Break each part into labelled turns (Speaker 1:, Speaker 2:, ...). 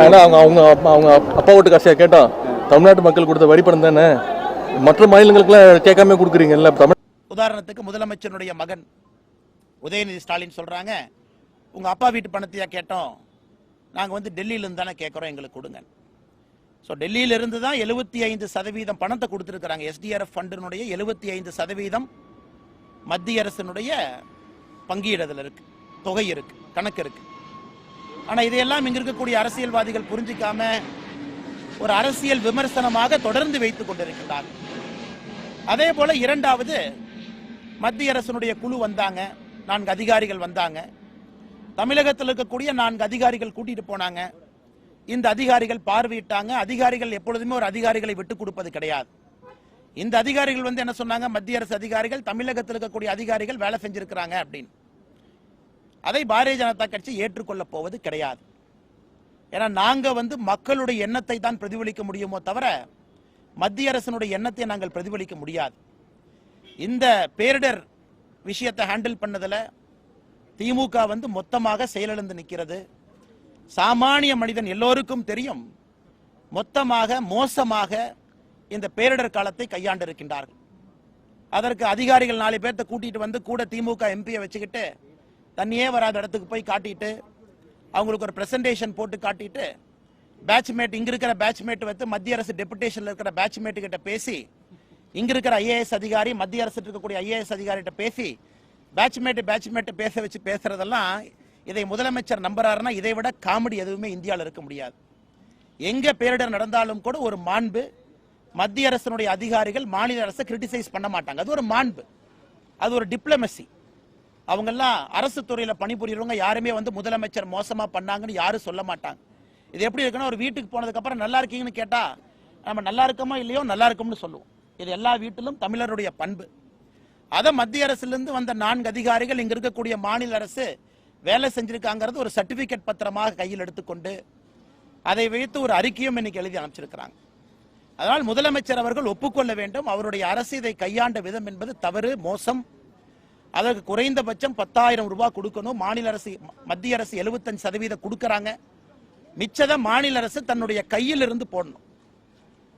Speaker 1: ஏன்னா அவங்க அவங்க அப்பா- அவங்க அப்பா வீட்டு காசியா கேட்டோம் தமிழ்நாட்டு மக்கள் கொடுத்த வரிப்பணம் தானே? மற்ற மாநிலங்களுக்குலாம் கேட்காம கொடுக்குறீங்கல்ல தமிழ்
Speaker 2: உதாரணத்துக்கு முதலமைச்சருடைய மகன் உதயநிதி ஸ்டாலின் சொல்கிறாங்க உங்கள் அப்பா வீட்டு பணத்தையாக கேட்டோம். நாங்கள் வந்து டெல்லியிலேருந்து தானே கேட்குறோம் எங்களுக்கு கொடுங்க. ஸோ டெல்லியிலிருந்து தான் எழுபத்தி ஐந்து சதவீதம் பணத்தை கொடுத்துருக்குறாங்க. எஸ்டிஆர்எஃப் ஃபண்டினுடைய எழுபத்தி ஐந்து சதவீதம் மத்திய அரசினுடைய பங்கீடுதல் இருக்குது தொகை இருக்குது கணக்கு இருக்குது ஆனால் இதையெல்லாம் இங்க இருக்கக்கூடிய அரசியல்வாதிகள் புரிஞ்சிக்காம ஒரு அரசியல் விமர்சனமாக தொடர்ந்து வைத்துக் கொண்டிருக்கிறார் அதே போல இரண்டாவது மத்திய அரசினுடைய குழு வந்தாங்க நான்கு அதிகாரிகள் வந்தாங்க. தமிழகத்தில் இருக்கக்கூடிய நான்கு அதிகாரிகள் கூட்டிட்டு போனாங்க. இந்த அதிகாரிகள் பார்வையிட்டாங்க. அதிகாரிகள் எப்பொழுதுமே ஒரு அதிகாரிகளை விட்டு கொடுப்பது கிடையாது. இந்த அதிகாரிகள் வந்து என்ன சொன்னாங்க? மத்திய அரசு அதிகாரிகள் தமிழகத்தில் இருக்கக்கூடிய அதிகாரிகள் வேலை செஞ்சிருக்கிறாங்க அப்படின்னு. அதை பாரதிய ஜனதா கட்சி ஏற்றுக்கொள்ளப் போவது கிடையாது. ஏன்னா நாங்கள் வந்து மக்களுடைய எண்ணத்தை தான் பிரதிபலிக்க முடியுமோ தவிர மத்திய அரசினுடைய எண்ணத்தை நாங்கள் பிரதிபலிக்க முடியாது. இந்த பேரிடர் விஷயத்தை ஹேண்டில் பண்ணதில் திமுக வந்து மொத்தமாக செயலிழந்து நிற்கிறது. சாமானிய மனிதன் எல்லோருக்கும் தெரியும் மொத்தமாக மோசமாக இந்த பேரிடர் காலத்தை கையாண்டிருக்கின்றார்கள். அதற்கு அதிகாரிகள் நாலு பேர்த்த கூட்டிட்டு வந்து கூட திமுக எம்பியை வச்சுக்கிட்டு தண்ணியே வராத இடத்துக்கு போய் காட்டிட்டு அவங்களுக்கு ஒரு ப்ரெசன்டேஷன் போட்டு காட்டிட்டு பேட்ச்மேட் இங்க இருக்கிற பேட்ச்மேட் வந்து மத்திய அரசு டெபுடேஷன்ல இருக்கிற பேட்ச்மேட்டு கிட்ட பேசி இங்க இருக்கிற ஐஏஎஸ் அதிகாரி மத்திய அரசு இருக்கக்கூடிய ஐஏஎஸ் அதிகாரிகிட்ட பேசி பேட்ச்மேட் பேட்ச்மேட்டு பேச வச்சு பேசுறதெல்லாம் இதை முதலமைச்சர் நம்புறாருன்னா இதை விட காமெடி எதுவுமே இந்தியாவில் இருக்க முடியாது. எங்க பேரிடர் நடந்தாலும் கூட ஒரு மாண்பு மத்திய அரசினுடைய அதிகாரிகள் மாநில அரசை கிரிட்டிசைஸ் பண்ண மாட்டாங்க. அது ஒரு மாண்பு. அது ஒரு டிப்ளமசி அவங்கெல்லாம் அரசு துறையில பணிபுரியறவங்க யாருமே வந்து முதலமைச்சர் மோசமா பண்ணாங்கன்னு யாரும் சொல்ல மாட்டாங்க. இது எப்படி இருக்குன்னா ஒரு வீட்டுக்கு போனதுக்கு அப்புறம் நல்லா இருக்கீங்கன்னு கேட்டா நம்ம நல்லா இருக்கோமா இல்லையோ நல்லா இருக்கோம்னு சொல்லுவோம். இது எல்லா வீட்டிலும் தமிழருடைய பண்பு. அதை மத்திய அரசுலேருந்து வந்த நான்கு அதிகாரிகள் இங்க இருக்கக்கூடிய மாநில அரசு வேலை செஞ்சிருக்காங்கிறது ஒரு சர்டிபிகேட் பத்திரமாக கையில் எடுத்துக்கொண்டு அதை வைத்து ஒரு அறிக்கையும் இன்னைக்கு எழுதி அனுப்பிச்சிருக்கிறாங்க. அதனால் முதலமைச்சர் அவர்கள் ஒப்புக்கொள்ள வேண்டும். அவருடைய அரசு இதை கையாண்ட விதம் என்பது தவறு மோசம். அதற்கு குறைந்தபட்சம் பத்தாயிரம் ரூபாய் கொடுக்கணும். மாநில அரசு மத்திய அரசு 75% சதவீதம் கொடுக்கறாங்க. மிச்சதை மாநில அரசு தன்னுடைய கையில் இருந்து போடணும்.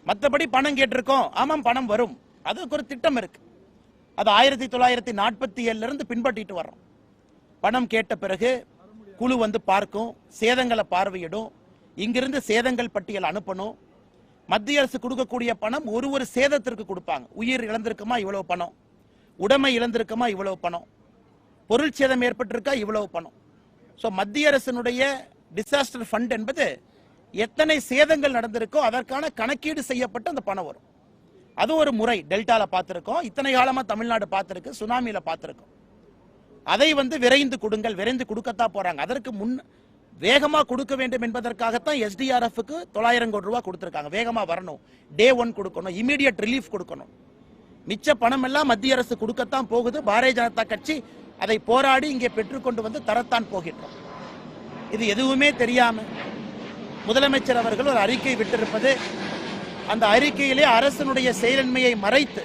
Speaker 2: மற்றபடி பணம் கேட்டிருக்கோம். ஆமாம் பணம் வரும். அதுக்கு ஒரு திட்டம் இருக்கு. அது ஆயிரத்தி தொள்ளாயிரத்தி நாற்பத்தி ஏழுல இருந்து பின்பற்றிட்டு வர்றோம். பணம் கேட்ட பிறகு குழு வந்து பார்க்கும். சேதங்களை பார்வையிடும். இங்கிருந்து சேதங்கள் பட்டியல் அனுப்பணும். மத்திய அரசு கொடுக்கக்கூடிய பணம் ஒரு ஒரு சேதத்திற்கு கொடுப்பாங்க. உயிர் இழந்திருக்குமா? இவ்வளவு பணம். உடைமை இழந்திருக்குமா? இவ்வளவு பணம். பொருள் சேதம் ஏற்பட்டிருக்கா? இவ்வளவு பணம். ஸோ மத்திய அரசினுடைய டிசாஸ்டர் ஃபண்ட் என்பது எத்தனை சேதங்கள் நடந்திருக்கோ அதற்கான கணக்கீடு செய்யப்பட்டு அந்த பணம் வரும். அது ஒரு முறை டெல்டாவில் பார்த்துருக்கோம். இத்தனை காலமாக தமிழ்நாடு பார்த்துருக்கு சுனாமியில் பார்த்துருக்கோம். அதை வந்து விரைந்து கொடுங்கள் விரைந்து கொடுக்கத்தான் போகிறாங்க அதற்கு முன் வேகமாக கொடுக்க வேண்டும் என்பதற்காகத்தான் எஸ்டிஆர்எஃப்க்கு தொள்ளாயிரம் கோடி ரூபா கொடுத்துருக்காங்க. வேகமாக வரணும். டே ஒன் கொடுக்கணும். இமீடியட் ரிலீஃப் கொடுக்கணும். மிச்ச பணம் எல்லாம் மத்திய அரசு கொடுக்கத்தான் போகுது. பாரதிய ஜனதா கட்சி அதை போராடி இங்கே பெற்றுக்கொண்டு வந்து தரத்தான் போகின்றோம். இது எதுவுமே தெரியாம முதலமைச்சர் அவர்கள் ஒரு அறிக்கை விட்டிருப்பது அந்த அறிக்கையிலே அரசனுடைய செயலன்மையை மறைத்து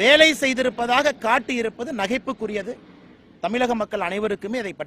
Speaker 2: வேலை செய்திருப்பதாக காட்டியிருப்பது நகைப்புக்குரியது. தமிழக மக்கள் அனைவருக்குமே இதை பற்றி